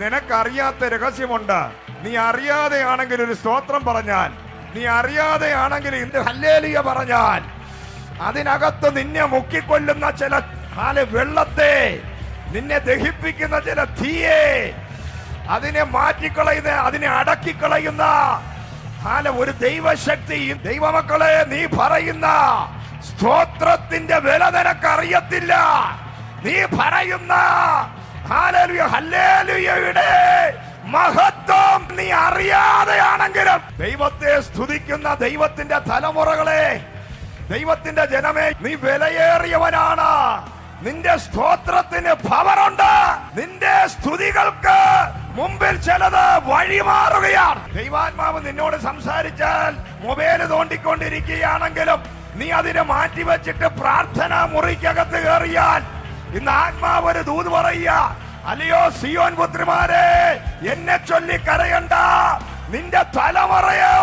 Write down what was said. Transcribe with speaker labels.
Speaker 1: നിനക്കറിയാത്ത രഹസ്യമുണ്ട്. നീ അറിയാതെയാണെങ്കിൽ ഒരു സ്തോത്രം പറഞ്ഞാൽ. നീ അറിയാതെയാണെങ്കിൽ ഇന്ന് ഹല്ലേലിയ പറഞ്ഞാൽ. അതിനകത്ത് നിന്നെ മുക്കിക്കൊല്ലുന്ന ചില ഹാല വെള്ളത്തെ നിന്നെ ദഹിപ്പിക്കുന്ന ചില തീയെ അതിനെ മാറ്റിക്കളയുന്ന അതിനെ അടക്കിക്കളയുന്ന ആല ഒരു ദൈവശക്തി. ദൈവമക്കളെ നീ പറയുന്ന സ്തോത്രത്തിന്റെ വില നിനക്കറിയത്തില്ല. നീ പറയുന്ന ഹല്ലേലുയയുടെ മഹത്വം നീ അറിയാതെയാണെങ്കിലും ദൈവത്തെ സ്തുതിക്കുന്ന ദൈവത്തിന്റെ തലമുറകളെ ദൈവത്തിന്റെ ജനമേ നീ വിലയേറിയവനാണ്. നിന്റെ സ്തോത്രത്തിന് പവറുണ്ട്. നിന്റെ സ്തുതികൾക്ക് മുമ്പിൽ ചിലത് വഴിമാറുകയാണ്. ദൈവാത്മാവ് നിന്നോട് സംസാരിച്ചാൽ മൊബൈൽ തോണ്ടിക്കൊണ്ടിരിക്കുകയാണെങ്കിലും നീ അതിനെ മാറ്റിവെച്ചിട്ട് പ്രാർത്ഥന മുറിക്കകത്ത് കയറിയാൽ ഇന്ന് ആത്മാവ് ഒരു ദൂത് പറയ അല്ലയോ സിയോൻ പുത്രിമാരെ എന്നെ ചൊല്ലി കരയണ്ട. നിന്റെ തലമുറയോ